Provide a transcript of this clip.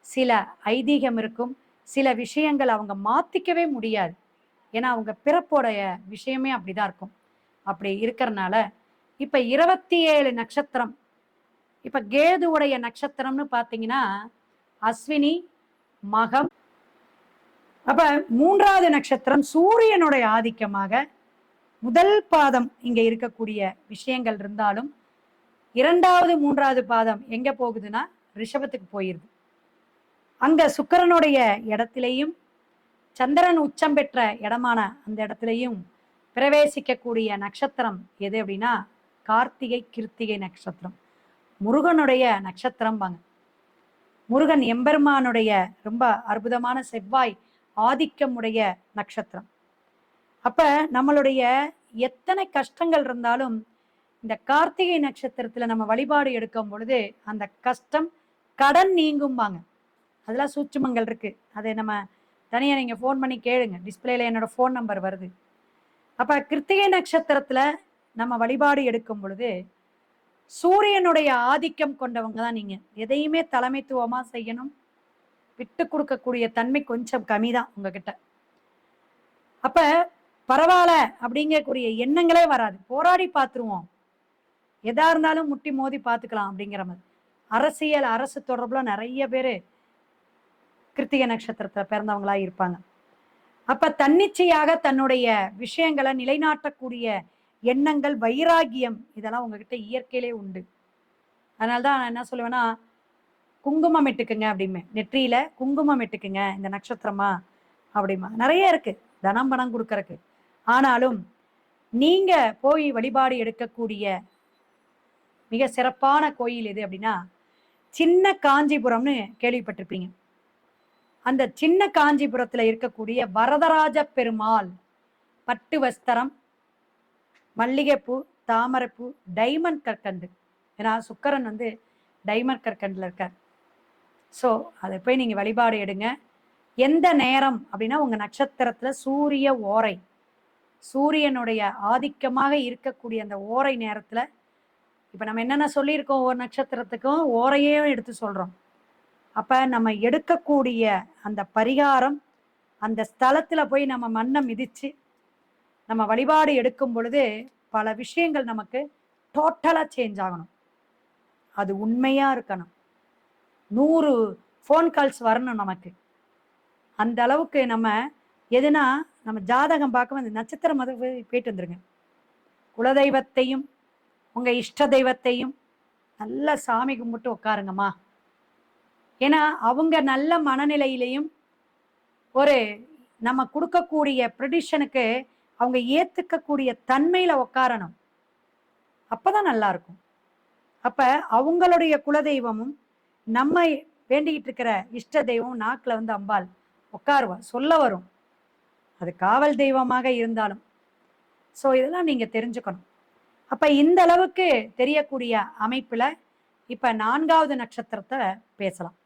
சில ஐதீகம் இருக்கும் சில விஷயங்கள் அவங்க மாத்திக்கவே முடியாது. ஏன்னா அவங்க பிறப்போடைய விஷயமே அப்படிதான் இருக்கும். அப்படி இருக்கிறனால இப்ப இருபத்தி ஏழு நட்சத்திரம் இப்ப கேதுவுடைய நட்சத்திரம்னு பாத்தீங்கன்னா அஸ்வினி மகம். அப்ப மூன்றாவது நட்சத்திரம் சூரியனுடைய ஆதிக்கமாக முதல் பாதம் இங்க இருக்கக்கூடிய விஷயங்கள் இருந்தாலும் இரண்டாவது மூன்றாவது பாதம் எங்க போகுதுன்னா ரிஷபத்துக்கு போயிருது. அங்க சுக்கரனுடைய இடத்திலையும் சந்திரன் உச்சம் பெற்ற இடமான அந்த இடத்துலையும் பிரவேசிக்கக்கூடிய நட்சத்திரம் எது அப்படின்னா கார்த்திகை கிருத்திகை நட்சத்திரம். முருகனுடைய நட்சத்திரம் பாங்க முருகன் எம்பெருமானுடைய ரொம்ப அற்புதமான செவ்வாய் ஆதிக்கமுடைய நட்சத்திரம். அப்ப நம்மளுடைய எத்தனை கஷ்டங்கள் இருந்தாலும் இந்த கார்த்திகை நட்சத்திரத்துல நம்ம வழிபாடு எடுக்கும் பொழுது அந்த கஷ்டம் கடன் நீங்கும்பாங்க. அதெல்லாம் சூட்சுமங்கள் இருக்குது அதை நம்ம தனியாக நீங்கள் ஃபோன் பண்ணி கேளுங்க. டிஸ்பிளேல என்னோட ஃபோன் நம்பர் வருது. அப்போ கிருத்திகை நட்சத்திரத்தில் நம்ம வழிபாடு எடுக்கும் பொழுது சூரியனுடைய ஆதிக்கம் கொண்டவங்க தான் நீங்கள் எதையுமே தலைமைத்துவமாக செய்யணும். விட்டு கொடுக்கக்கூடிய தன்மை கொஞ்சம் கம்மி தான் உங்ககிட்ட. அப்போ பரவாயில்ல அப்படிங்கக்கூடிய எண்ணங்களே வராது. போராடி பார்த்துருவோம். எதா இருந்தாலும் முட்டி மோதி பார்த்துக்கலாம் அப்படிங்கிற மாதிரி. அரசியல் அரசு தொடர்பில் நிறைய பேர் கிருத்திகை நட்சத்திரத்துல பிறந்தவங்களா இருப்பாங்க. அப்ப தன்னிச்சையாக தன்னுடைய விஷயங்களை நிலைநாட்டக்கூடிய எண்ணங்கள் வைராகியம் இதெல்லாம் உங்ககிட்ட இயற்கையிலே உண்டு. அதனால்தான் நான் என்ன சொல்லுவேன்னா குங்குமம் இட்டுக்குங்க அப்படிமே நெற்றியில குங்குமம் இட்டுக்குங்க இந்த நட்சத்திரமா அப்படிமா. நிறைய இருக்கு. தனம் பணம் கொடுக்கறக்கு. ஆனாலும் நீங்க போய் வழிபாடு எடுக்கக்கூடிய மிக சிறப்பான கோயில் எது அப்படின்னா சின்ன காஞ்சிபுரம்னு கேள்விப்பட்டிருப்பீங்க. அந்த சின்ன காஞ்சிபுரத்துல இருக்கக்கூடிய வரதராஜ பெருமாள் பட்டு வஸ்திரம் மல்லிகைப்பூ தாமரைப்பூ டைமண்ட் கற்கண்டு. ஏன்னா சுக்கரன் வந்து டைமண்ட் கற்கண்டில் இருக்கார். ஸோ அதை போய் நீங்கள் வழிபாடு எடுங்க. எந்த நேரம் அப்படின்னா உங்கள் நட்சத்திரத்தில் சூரிய ஓரை சூரியனுடைய ஆதிக்கமாக இருக்கக்கூடிய அந்த ஓரை நேரத்தில் இப்போ நம்ம என்னென்ன சொல்லியிருக்கோம் ஒவ்வொரு நட்சத்திரத்துக்கும் ஓரையே எடுத்து சொல்கிறோம் அப்போ நம்ம எடுக்கக்கூடிய அந்த பரிகாரம் அந்த ஸ்தலத்தில் போய் நம்ம மண்ணை மிதித்து நம்ம வழிபாடு எடுக்கும் பொழுது பல விஷயங்கள் நமக்கு டோட்டலாக சேஞ்ச் ஆகணும். அது உண்மையாக இருக்கணும். நூறு ஃபோன் கால்ஸ் வரணும் நமக்கு. அந்த அளவுக்கு நம்ம எதுனா நம்ம ஜாதகம் பார்க்கும் அந்த நட்சத்திரம் மத போயிட்டு வந்துருங்க. குலதெய்வத்தையும் உங்க இஷ்ட தெய்வத்தையும் நல்ல சாமி கும்பிட்டு உட்காருங்கம்மா. ஏன்னா அவங்க நல்ல மனநிலையிலையும் ஒரு நம்ம கொடுக்கக்கூடிய ப்ரெடிஷனுக்கு அவங்க ஏற்றுக்கக்கூடிய தன்மையில் உட்காரணும் அப்பதான் நல்லா இருக்கும் அப்போ அவங்களுடைய குலதெய்வமும் நம்ம வேண்டிக்கிட்டு இருக்கிற இஷ்ட தெய்வம் நாக்கில் வந்து அம்பாள் உட்காருவா சொல்ல வரும். அது காவல் தெய்வமாக இருந்தாலும். ஸோ இதெல்லாம் நீங்கள் தெரிஞ்சுக்கணும். அப்போ இந்த அளவுக்கு தெரியக்கூடிய அமைப்பில் இப்போ நான்காவது நட்சத்திரத்தை பேசலாம்.